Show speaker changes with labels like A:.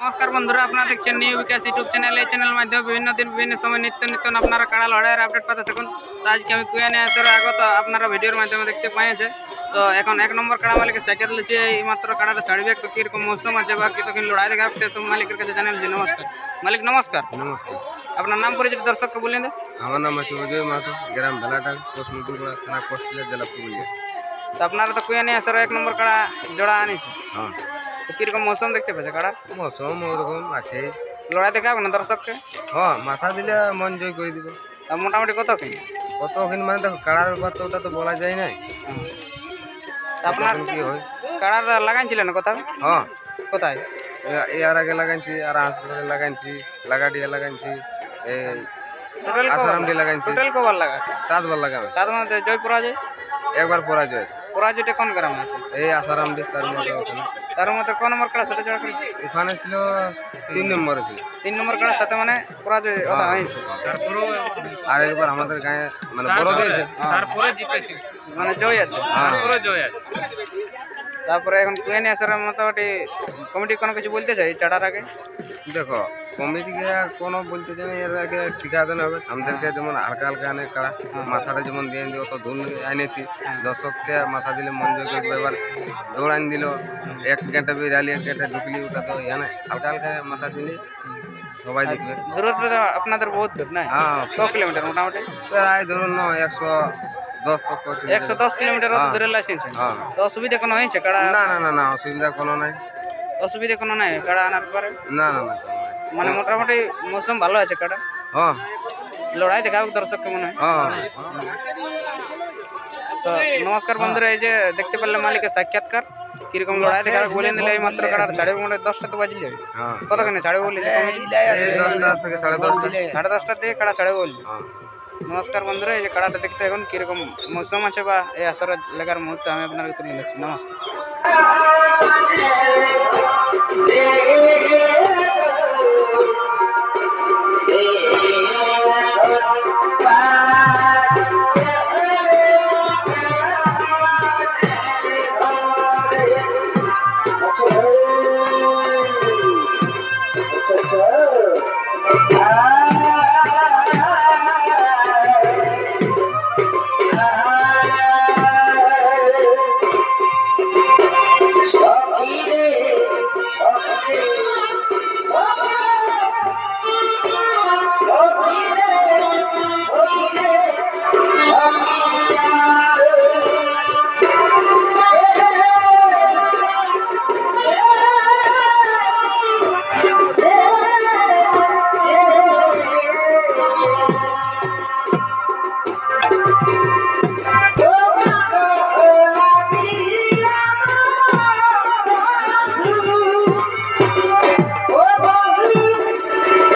A: নমস্কার বন্ধুরা আপনারা দেখছেন নিউ বিকাশ ইউটিউব চ্যানেল এই চ্যানেল মাধ্যমে বিভিন্ন দিন বিভিন্ন সময় নিত্য নিত্য আপনারা কাড়া লড়াইয়ের আপডেট পাতে থাকুন তো আজকে আমি কুয়া নিয়ে আসার আগত আপনারা ভিডিওর মাধ্যমে দেখতে পাইছে তো এখন এক নম্বর কাড়া মালিকের সাইকেল দিচ্ছে এই মাত্র কাড়াটা ছাড়বে তো কীরকম মৌসুম আছে বা কতক্ষণ লড়াই দেখাবে সেসব মালিকের কাছে জানেন যে নমস্কার মালিক নমস্কার
B: নমস্কার
A: আপনার নাম পরিচিত দর্শককে বললেন তো?
B: আমার নাম আছে অজয় মাহাতো গ্রাম বেলাটান পোস্ট মুকুলপুরা থানা কোস্টলিয়া জেলা পুরুলিয়া
A: তো আপনারা তো কুয়া নিয়ে আসার এক নম্বর কাড়া জোড়া আনিছে
B: হ্যাঁ
A: তো কীরকম মৌসুম দেখতে পেয়েছে কাড়ার
B: মৌসুম ওরকম আছে।
A: লড়াই দেখাবে না দর্শককে?
B: হ্যাঁ মাথা দিলে মন জয় করে দিবে।
A: তা মোটামুটি কত কি
B: কতক্ষণ মানে দেখো কাড়ার ব্যাপার তো ওটা তো বলা যায় না
A: আপনার
B: কি হয়?
A: কাড়ার লাগাইছিলেন কোথাও?
B: হ্যাঁ।
A: কোথায়?
B: এর আগে লাগাইছি আর হাসপাতালে লাগাইছি লাগাডিয়া লাগাইছি এই
A: টোটাল
B: আসারামডি লাগাইছি।
A: টোটাল কবার লাগাচ্ছে
B: সাতবার লাগাবে।
A: সাত মধ্যে জয় পরাজয়?
B: একবার পরাজয় আছে
A: পরাজয়টা কোন গ্রাম আছে?
B: এই আসারামডি তার মধ্যে ওখানে।
A: তার মধ্যে কোন নম্বর কাড়ার সাথে জোড়া করেছে?
B: ওখানে ছিল তিন নম্বরে ছিল।
A: তিন নম্বর কাড়ার সাথে মানে পরাজয় ওটা হয়েছে।
B: আর একবার আমাদের গায়ে মানে বড় দিয়েছে
A: তারপরে জিতেছে মানে জয় আছে। তারপরে জয় আছে। তারপরে এখন কুয়েনি আসার মোটামুটি কমিটি কোনো কিছু বলতে চাই চাড়ার আগে?
B: দেখো কমিটিকে কোনো বলতে চাই না এর আগে শিখাতে হবে। আমাদেরকে যেমন হালকা হালকা আনে কাড়া মাথাটা যেমন দিয়ে দিও তো ধুন এনেছি দর্শককে মাথা দিলে মন জয় করবে এবার দৌড়ান দিল। এক গেঁটে বেরালি এক গেঁটে ঢুকলি ওটা তো এখানে হালকা হালকা মাথা দিলে সবাই দেখবে।
A: দূরত্ব তো আপনাদের বহুত দূর না
B: হ্যাঁ।
A: ক কিলোমিটার মোটামুটি?
B: প্রায় ধরুন না একশো দশ তক
A: একশো দশ কিলোমিটার দূরে লাইসেন্স
B: হ্যাঁ।
A: তো অসুবিধা কোনো হয়েছে? কাড়া
B: না না না না অসুবিধা কোনো নাই।
A: অসুবিধা কোনো নাই? কাড়া আনার পরে?
B: না না না।
A: মানে মোটামুটি মৌসুম ভালো আছে কাড়া
B: হ্যাঁ।
A: লড়াই দেখাবে দর্শককে মনে হয়।
B: হ্যাঁ।
A: তো নমস্কার বন্ধুরা এই যে দেখতে পারলাম মালিকের সাক্ষাৎকার। কীরকম লড়াই দেখাবে বলে দিলে এই মাত্র কাটার সাড়ে মনে হয় দশটা তো বাজলে।
B: হ্যাঁ।
A: কতখানে সাড়ে বললি?
B: দশটা থেকে সাড়ে দশটা।
A: সাড়ে দশটার দিকে কাড়া সাড়ে বললি?
B: হ্যাঁ।
A: নমস্কার বন্ধুরা এই যে কাড়াটা দেখতে এখন কীরকম মৌসুম আছে বা এই আসর লেগার মুহূর্তে আমি আপনার তুলে নিচ্ছি নমস্কার।